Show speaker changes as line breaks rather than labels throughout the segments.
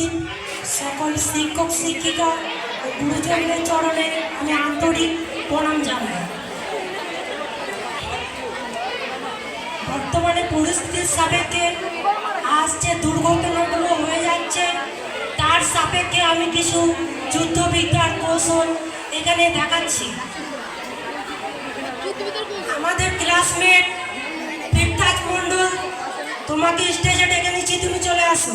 উপস্থিত সকল শিক্ষক, শিক্ষিকা ও গুরুজনদের চরণে আমি আন্তরিক প্রণাম জানাই। বর্তমানে পরিস্থিতির সাপেক্ষে আজ যে দুর্ঘটনাগুলো হয়ে যাচ্ছে, তার সাপেক্ষে আমি কিছু যুদ্ধবিদ্যার কৌশল এখানে দেখাচ্ছি। আমাদের ক্লাসমেট বিদ্যাজ মণ্ডল, তোমাকে স্টেজে ডেকে নিচ্ছি, তুমি চলে আসো।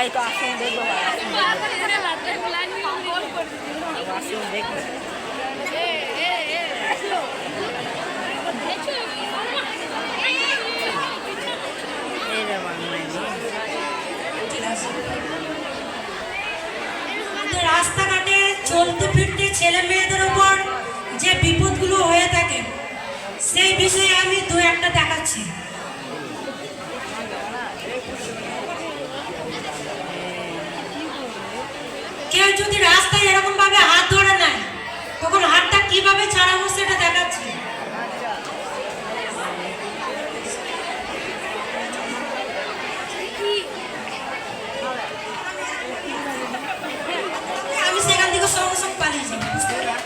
ভাই তো আসুন দেখব আসুন, দেখব
রাস্তাঘাটে চলতে ফিরতে ছেলে মেয়েদের উপর যে বিপদগুলো হয়ে থাকে সেই বিষয়ে আমি দু একটা দেখাচ্ছি। কেউ যদি রাস্তায় এরকম ভাবে হাত ধরে নেয় তখন হাতটা কীভাবে ছাড়াবো সেটা দেখাচ্ছি আমি সেখান থেকে সঙ্গে সঙ্গে পালিয়ে যাই বুঝতে পারলে?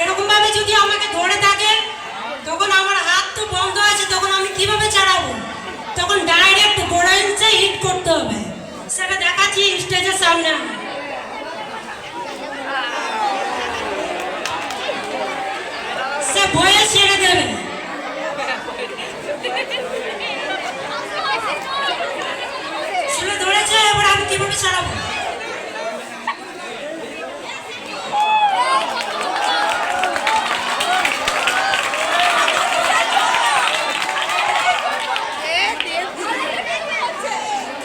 এরকম ভাবে যদি আমাকে ধরে থাকে তখন আমার হাত তো বন্ধ আছে তখন আমি কীভাবে চালাবো তখন ডাইরেক্ট গোড়াইন্সে হিট করতে হবে। সেটা দেখাচ্ছি স্টেজের সামনে। সে ভয়ে ছেড়ে দেবে ছেলে ধরেছে এবার আমি কীভাবে চালাবো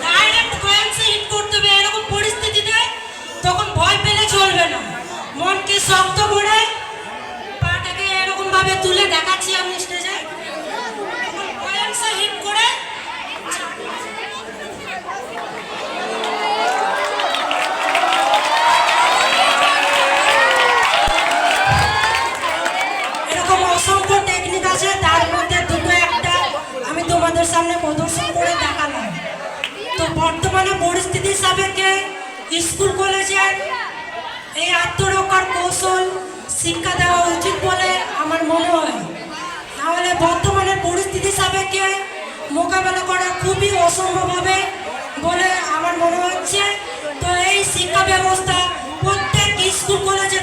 ডাইরেক্ট গোয়েন্সে হিট করতে হবে এরকম পরিস্থিতিতে তখন ভয় পেলে চলবে না মনকে শক্ত করে পাটাকে এরকম ভাবে এরকম অসংখ্য টেকনিক আছে, তার মধ্যে দুটো একটা আমি তোমাদের সামনে প্রদর্শন করে তো বর্তমানে পরিস্থিতির স্কুল এই আত্মরক্ষার কৌশল শিক্ষা দেওয়া উচিত বলে আমার মনে হয়। তাহলে বর্তমানে পরিস্থিতি সাপেক্ষে মোকাবেলা করা খুবই অসম্ভব হবে বলে আমার মনে হচ্ছে। তো এই শিক্ষা ব্যবস্থা প্রত্যেক স্কুল, কলেজে